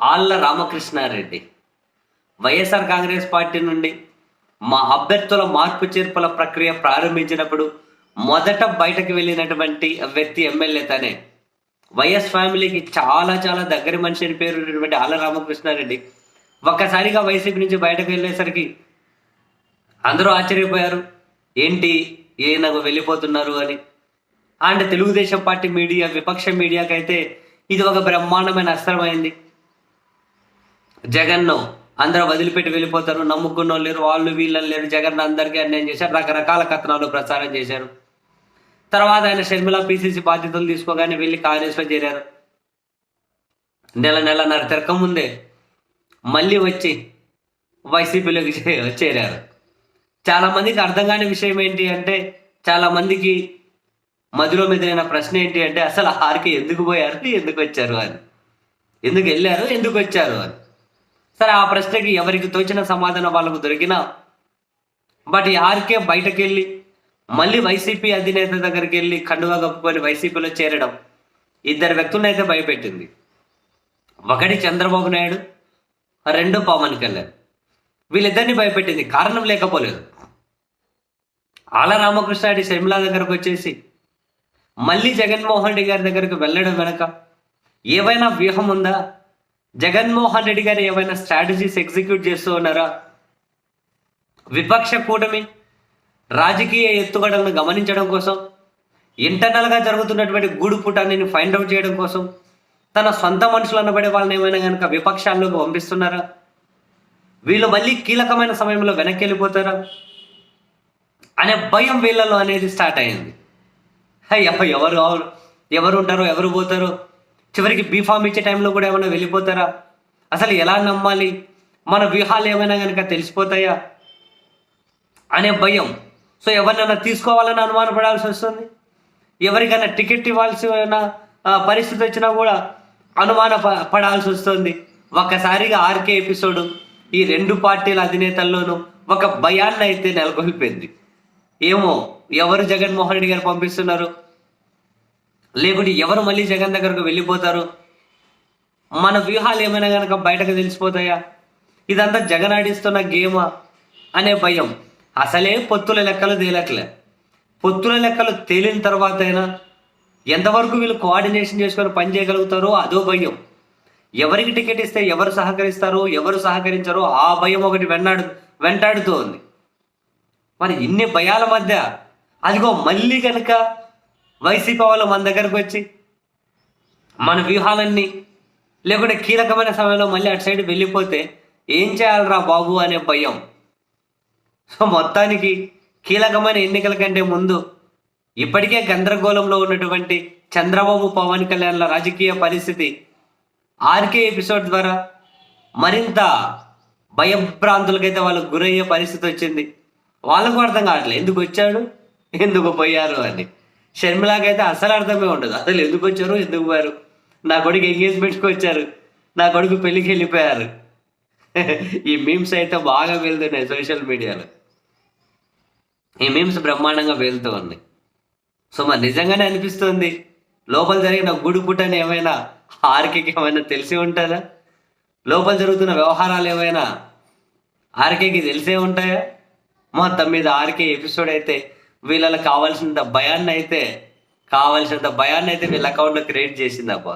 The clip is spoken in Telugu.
ఆళ్ళ రామకృష్ణారెడ్డి. వైఎస్ఆర్ కాంగ్రెస్ పార్టీ నుండి మా అభ్యర్థుల మార్పు చేర్పుల ప్రక్రియ ప్రారంభించినప్పుడు మొదట బయటకు వెళ్ళినటువంటి వ్యక్తి ఎమ్మెల్యే తనే. వైఎస్ ఫ్యామిలీకి చాలా చాలా దగ్గర మనిషి అని పేరు ఉన్నటువంటి ఆళ్ళ రామకృష్ణారెడ్డి ఒక్కసారిగా వైసీపీ నుంచి బయటకు వెళ్ళేసరికి అందరూ ఆశ్చర్యపోయారు. ఏంటి ఈయన వెళ్ళిపోతున్నారు అని. అండ్ తెలుగుదేశం పార్టీ మీడియా విపక్ష మీడియాకైతే ఇది ఒక బ్రహ్మాండమైన అస్త్రమైంది. జగన్ను అందరూ వదిలిపెట్టి వెళ్ళిపోతారు నమ్ముకున్న వాళ్ళు లేరు వాళ్ళు వీళ్ళని లేరు జగన్ అందరికీ అన్యాయం చేశారు రకరకాల కథనాలు ప్రచారం చేశారు. తర్వాత ఆయన షర్మిల పిసిసి బాధ్యతలు తీసుకోగానే వెళ్ళి కాంగ్రెస్లో చేరారు. నెల నెలన్నర తిరక ముందే మళ్ళీ వచ్చి వైసీపీలోకి చేరారు. చాలామందికి అర్థం కాని విషయం ఏంటి అంటే చాలామందికి మధులో మధ్యలో మెదిలిన ప్రశ్న ఏంటి అంటే అసలు ఆర్కే ఎందుకు పోయారు ఎందుకు వచ్చారు అని. ఎందుకు వెళ్ళారు ఎందుకు వచ్చారు అని. సరే ఆ ప్రశ్నకి ఎవరికి తోచిన సమాధానం వాళ్ళకు దొరికినా? బట్ ఆర్కే బయటకు వెళ్ళి మళ్ళీ వైసీపీ అధినేత దగ్గరికి వెళ్ళి కండువా కప్పుకొని వైసీపీలో చేరడం ఇద్దరు వ్యక్తులను అయితే భయపెట్టింది. ఒకటి చంద్రబాబు నాయుడు రెండు పవన్ కళ్యాణ్. వీళ్ళిద్దరిని భయపెట్టింది. కారణం లేకపోలేదు. ఆల రామకృష్ణారెడ్డి శర్మిలా దగ్గరకు వచ్చేసి మళ్ళీ జగన్మోహన్ రెడ్డి గారి దగ్గరకు వెళ్ళడం వెనక ఏవైనా వ్యూహం ఉందా? జగన్మోహన్ రెడ్డి గారు ఏమైనా స్ట్రాటజీస్ ఎగ్జిక్యూట్ చేస్తూ ఉన్నారా? విపక్ష కూటమి రాజకీయ ఎత్తుగడలను గమనించడం కోసం ఇంటర్నల్గా జరుగుతున్నటువంటి గూడు పుటాన్ని ఫైండ్ అవుట్ చేయడం కోసం తన సొంత మనుషులు అనబడే వాళ్ళని ఏమైనా కనుక విపక్షాల్లోకి పంపిస్తున్నారా? వీళ్ళు మళ్ళీ కీలకమైన సమయంలో వెనక్కి వెళ్ళిపోతారా? అనే భయం వీళ్ళలో అనేది స్టార్ట్ అయింది. హై, ఎవరు ఎవరు ఎవరు ఉంటారో ఎవరు పోతారో చివరికి బీఫామ్ ఇచ్చే టైంలో కూడా ఏమైనా వెళ్ళిపోతారా? అసలు ఎలా నమ్మాలి? మన వ్యూహాలు ఏమైనా కనుక తెలిసిపోతాయా? అనే భయం. సో ఎవరినైనా తీసుకోవాలని అనుమానపడాల్సి వస్తుంది. ఎవరికైనా టికెట్ ఇవ్వాల్సిన పరిస్థితి వచ్చినా కూడా అనుమాన ప- పడాల్సి వస్తుంది. ఒక్కసారిగా ఆర్కే ఎపిసోడ్ ఈ రెండు పార్టీల అధినేతల్లోనూ ఒక భయాన్ని అయితే నెలకొల్పింది. ఏమో ఎవరు జగన్మోహన్ రెడ్డి గారు పంపిస్తున్నారు? లేకుంటే ఎవరు మళ్ళీ జగన్ దగ్గరకు వెళ్ళిపోతారు? మన వ్యూహాలు ఏమైనా కనుక బయటకు తెలిసిపోతాయా? ఇదంతా జగన్ ఆడిస్తున్న గేమా అనే భయం. అసలే పొత్తుల లెక్కలు తేలట్లే. పొత్తుల లెక్కలు తేలిన తర్వాత అయినా ఎంతవరకు వీళ్ళు కోఆర్డినేషన్ చేసుకొని పని చేయగలుగుతారో అదో భయం. ఎవరికి టికెట్ ఇస్తే ఎవరు సహకరిస్తారో ఎవరు సహకరించారో ఆ భయం ఒకటి వెన్నాడు వెంటాడుతూ ఉంది మరి ఇన్ని భయాల మధ్య అదిగో మళ్ళీ కనుక వైసీపీ వాళ్ళు మన దగ్గరకు వచ్చి మన వ్యూహాలన్నీ లేకుంటే కీలకమైన సమయంలో మళ్ళీ అటు సైడ్ వెళ్ళిపోతే ఏం చేయాలరా బాబు అనే భయం. సో మొత్తానికి కీలకమైన ఎన్నికల కంటే ముందు ఇప్పటికే గందరగోళంలో ఉన్నటువంటి చంద్రబాబు పవన్ కళ్యాణ్ల రాజకీయ పరిస్థితి ఆర్కే ఎపిసోడ్ ద్వారా మరింత భయభ్రాంతులకైతే వాళ్ళకు గురయ్యే పరిస్థితి వచ్చింది. వాళ్ళకు అర్థం కావట్లేదు ఎందుకు వచ్చాడు ఎందుకు పోయారు అని. షర్మిలాకైతే అసలు అర్థమే ఉండదు. అసలు ఎందుకు వచ్చారు? ఎందుకు పోయారు? నా కొడుకు ఎంగేజ్మెంట్కి వచ్చారు. నా కొడుకు పెళ్ళికి వెళ్ళిపోయారు. ఈ మీమ్స్ అయితే బాగా వెళ్తున్నాయి సోషల్ మీడియాలో ఈ మీమ్స్ బ్రహ్మాండంగా వెళ్తూ ఉన్నాయి. సో మరి నిజంగానే అనిపిస్తుంది? లోపల జరిగిన గుడి పుట్టని ఏమైనా ఆర్కేకి ఏమైనా తెలిసి ఉంటుందా లోపల జరుగుతున్న వ్యవహారాలు ఏమైనా ఆర్కేకి తెలిసే ఉంటాయా? మొత్తం మీద ఆర్కే ఎపిసోడ్ అయితే వీళ్ళకి కావాల్సినంత భయాన్ని అయితే కావాల్సినంత భయాన్ని అయితే వీళ్ళ అకౌంట్లో క్రియేట్ చేసింది అబ్బా.